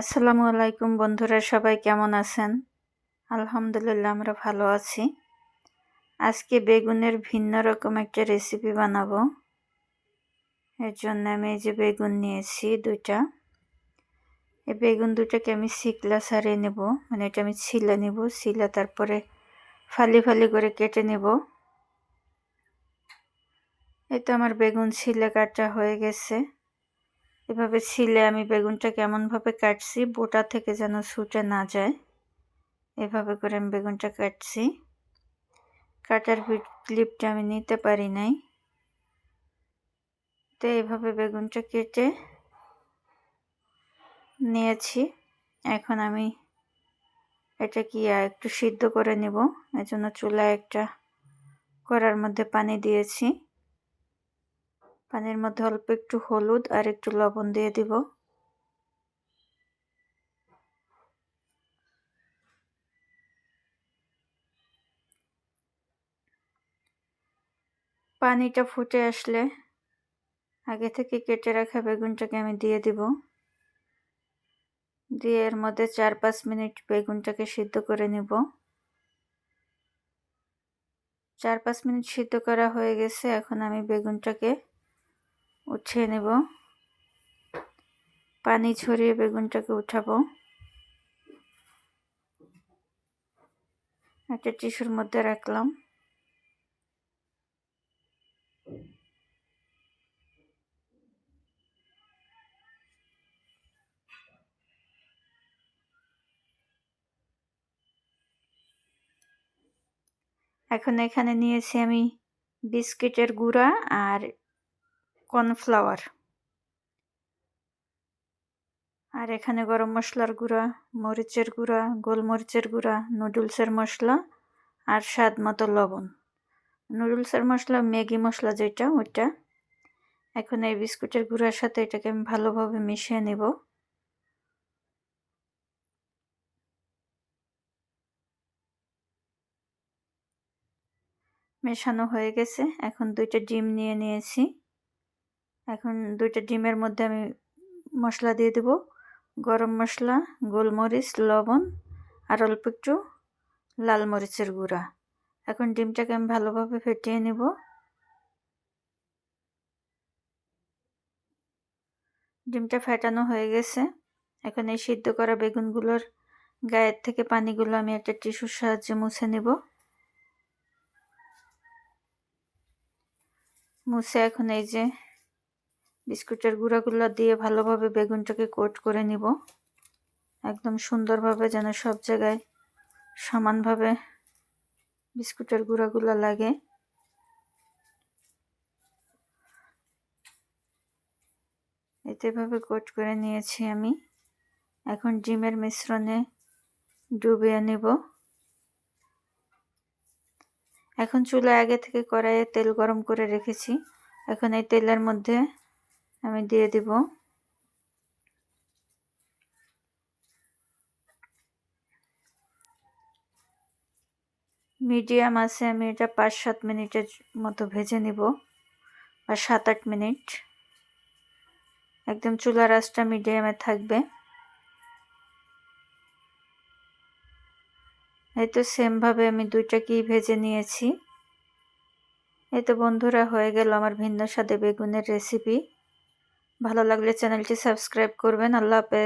আসসালামু আলাইকুম বন্ধুরা, সবাই কেমন আছেন? আলহামদুলিল্লাহ, আমরা ভালো আছি। আজকে বেগুনের ভিন্ন রকম একটা রেসিপি বানাবো। এর জন্য আমি এই যে বেগুন নিয়েছি দুইটা। এই বেগুন দুটাকে আমি শিকলা সারিয়ে নেব মানে এটা আমি ছিলে নেব ছিলে তারপরে ফালি ফালি করে কেটে নেব। এই তো আমার বেগুন ছিলে কাটা হয়ে গেছে। এভাবে ছিলে আমি বেগুনটা কেমনভাবে কাটছি? বোটা থেকে যেন ছুটে না যায়। এভাবে করে আমি বেগুনটা কাটছি। কাটার ক্লিপটা আমি নিতে পারি নাই। তো এইভাবে বেগুনটা কেটে নিয়েছি। এখন আমি এটা কি একটু সিদ্ধ করে নেব। এজন্য চুলায় একটা করার মধ্যে পানি দিয়েছি। পানির মধ্যে অল্প একটু হলুদ আর একটু লবণ দিয়ে দিব। পানিটা ফুটে আসলে আগে থেকে কেটে রাখা বেগুনটাকে আমি দিয়ে দিব। দিয়ে এর মধ্যে চার পাঁচ মিনিট বেগুনটাকে সিদ্ধ করে নিব। চার পাঁচ মিনিট সিদ্ধ করা হয়ে গেছে, এখন আমি বেগুনটাকে উঠিয়ে নেব। পানি ছড়িয়ে বেগুনটাকে উঠাবো। একটা টিস্যুর মধ্যে রাখলাম। এখন এখানে নিয়েছি আমি বিস্কিটের গুঁড়া আর কর্নফ্লাওয়ার। আর এখানে গরম মশলার গুঁড়া, মরিচের গুঁড়া, গোলমরিচের গুঁড়া, নুডলসের মশলা আর স্বাদ মতো লবণ। নুডলসের মশলা, ম্যাগি মশলা যেটা, ওইটা। এখন এই বিস্কুটের গুঁড়ার সাথে এটাকে আমি ভালোভাবে মিশিয়ে নেব। মেশানো হয়ে গেছে। এখন দুইটা ডিম নিয়ে নিয়েছি। এখন দুইটা ডিমের মধ্যে আমি মশলা দিয়ে দেব। গরম মশলা, গোলমরিচ, লবণ আর অল্প একটু লাল মরিচের গুঁড়া। এখন ডিমটাকে আমি ভালোভাবে ফেটিয়ে নেব। ডিমটা ফেটানো হয়ে গেছে। এখন এই সিদ্ধ করা বেগুনগুলোর গায়ের থেকে পানিগুলো আমি একটা টিস্যুর সাহায্যে মুছে নেব। মুছে এখন এই যে বিস্কুটের গুঁড়াগুলো দিয়ে ভালোভাবে বেগুনটাকে কোট করে নিব। একদম সুন্দরভাবে যেন সব জায়গায় সমানভাবে বিস্কুটের গুঁড়াগুলো লাগে। এতেভাবে কোট করে নিয়েছি আমি। এখন ডিমের মিশ্রণে ডুবিয়ে নেব। এখন চুলায় আগে থেকে কড়াইয়ে তেল গরম করে রেখেছি। এখন এই তেলের মধ্যে আমি দিয়ে দিব। মিডিয়াম আছে, আমি এটা পাঁচ সাত মিনিটের মতো ভেজে নিব, বা সাত আট মিনিট। একদম চুলার আঁচটা মিডিয়ামে থাকবে। এই তো সেমভাবে আমি দুইটা দুইটাকেই ভেজে নিয়েছি। এই তো বন্ধুরা, হয়ে গেল আমার ভিন্ন স্বাদে বেগুনের রেসিপি। ভালো লাগলে চ্যানেলটি সাবস্ক্রাইব করবেন। আল্লাহ হাফেজ।